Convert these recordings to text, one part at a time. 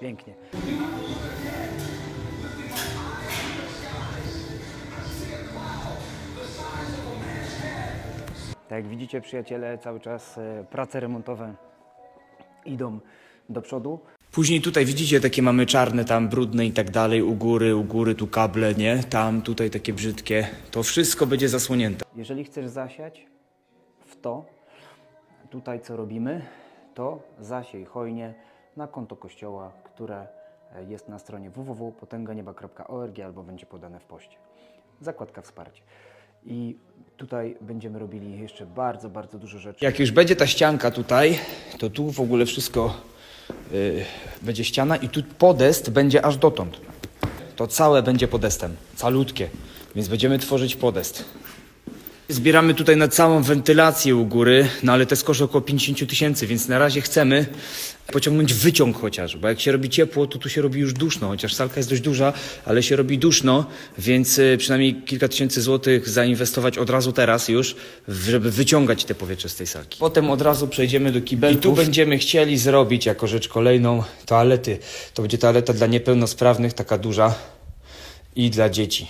Pięknie. Tak jak widzicie, przyjaciele, cały czas e, prace remontowe idą do przodu. Później tutaj widzicie, takie mamy czarne, tam brudne i tak dalej, u góry, u góry, tu kable, nie? Tam, tutaj takie brzydkie. To wszystko będzie zasłonięte. Jeżeli chcesz zasiać w to, tutaj co robimy, to zasiej hojnie na konto kościoła, które e, jest na stronie www.potęganieba.org albo będzie podane w poście. Zakładka wsparcie. I tutaj będziemy robili jeszcze bardzo, bardzo dużo rzeczy. Jak już będzie ta ścianka tutaj, to tu w ogóle wszystko y, będzie ściana i tu podest będzie aż dotąd. To całe będzie podestem, calutkie, więc będziemy tworzyć podest. Zbieramy tutaj na całą wentylację u góry, no ale to jest koszt około 50 tysięcy, więc na razie chcemy pociągnąć wyciąg chociaż, bo jak się robi ciepło, to tu się robi już duszno, chociaż salka jest dość duża, ale się robi duszno, więc y, przynajmniej kilka tysięcy złotych zainwestować od razu teraz już, żeby wyciągać te powietrze z tej salki. Potem od razu przejdziemy do kibelków. I tu będziemy chcieli zrobić jako rzecz kolejną toalety. To będzie toaleta dla niepełnosprawnych, taka duża i dla dzieci.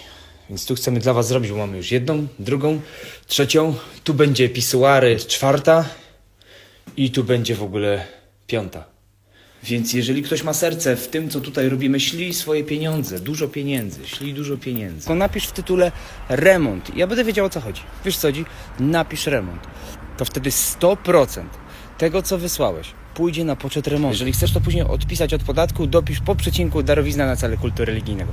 Więc tu chcemy dla Was zrobić, bo mamy już jedną, drugą, trzecią. Tu będzie pisuary czwarta i tu będzie w ogóle piąta. Więc jeżeli ktoś ma serce w tym, co tutaj robimy, ślij swoje pieniądze, dużo pieniędzy, ślij dużo pieniędzy. To napisz w tytule remont. Ja będę wiedział o co chodzi. Wiesz co chodzi? Napisz remont. To wtedy 100% tego, co wysłałeś, pójdzie na poczet remontu. Jeżeli chcesz to później odpisać od podatku, dopisz po przecinku darowizna na cele kultu religijnego.